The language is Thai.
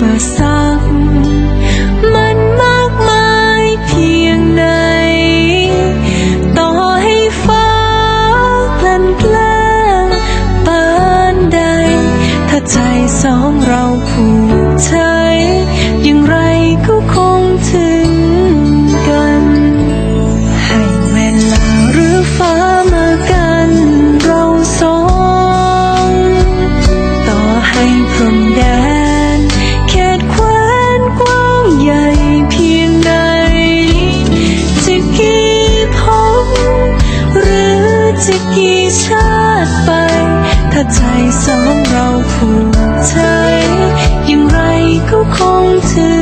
ปสรรคมันมากมายเพียงไหน ต่อให้ฟ้าพลั่นแปลงปานใด ถ้าใจสองเราผูกเช้อ จะกี่ชาติไป ถ้าใจสองเราผูกใจอย่างไรก็คงถึ